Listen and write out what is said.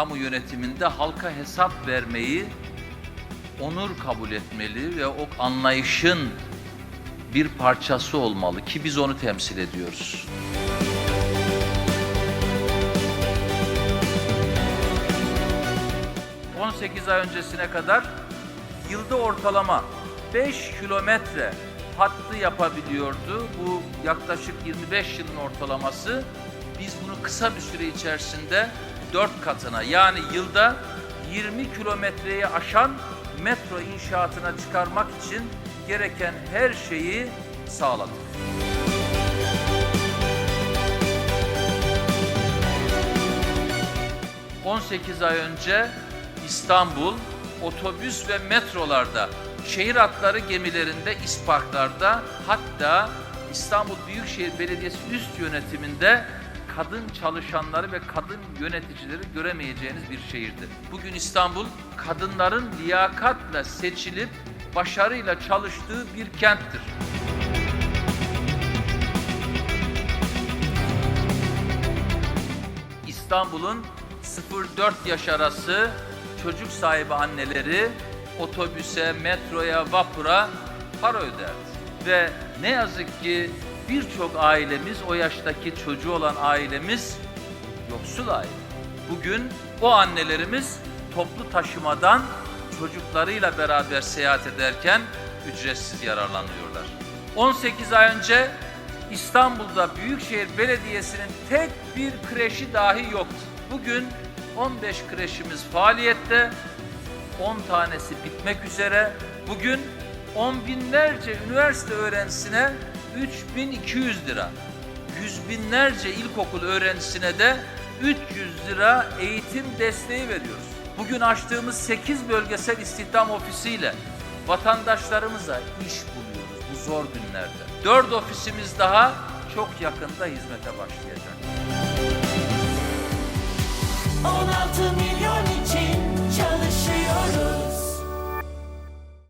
kamu yönetiminde halka hesap vermeyi onur kabul etmeli ve o anlayışın bir parçası olmalı ki biz onu temsil ediyoruz. ...18 ay öncesine kadar yılda ortalama 5 kilometre hattı yapabiliyordu. Bu yaklaşık 25 yılın ortalaması. Biz bunu kısa bir süre içerisinde 4 katına yani yılda 20 kilometreyi aşan metro inşaatına çıkarmak için gereken her şeyi sağladık. ...18 ay önce İstanbul otobüs ve metrolarda, şehir hatları gemilerinde, isparklarda hatta İstanbul Büyükşehir Belediyesi üst yönetiminde kadın çalışanları ve kadın yöneticileri göremeyeceğiniz bir şehirdi. Bugün İstanbul kadınların liyakatla seçilip başarıyla çalıştığı bir kenttir. İstanbul'un 0-4 yaş arası çocuk sahibi anneleri otobüse, metroya, vapura para öderdi. Ve ne yazık ki birçok ailemiz, o yaştaki çocuğu olan ailemiz yoksul aile. Bugün o annelerimiz toplu taşımadan çocuklarıyla beraber seyahat ederken ücretsiz yararlanıyorlar. 18 ay önce İstanbul'da Büyükşehir Belediyesi'nin tek bir kreşi dahi yoktu. Bugün 15 kreşimiz faaliyette, 10 tanesi bitmek üzere. Bugün on binlerce üniversite öğrencisine 3200 lira. Yüz binlerce ilkokul öğrencisine de 300 lira eğitim desteği veriyoruz. Bugün açtığımız 8 bölgesel istihdam ofisiyle vatandaşlarımıza iş buluyoruz bu zor günlerde. 4 ofisimiz daha çok yakında hizmete başlayacak. 16 milyon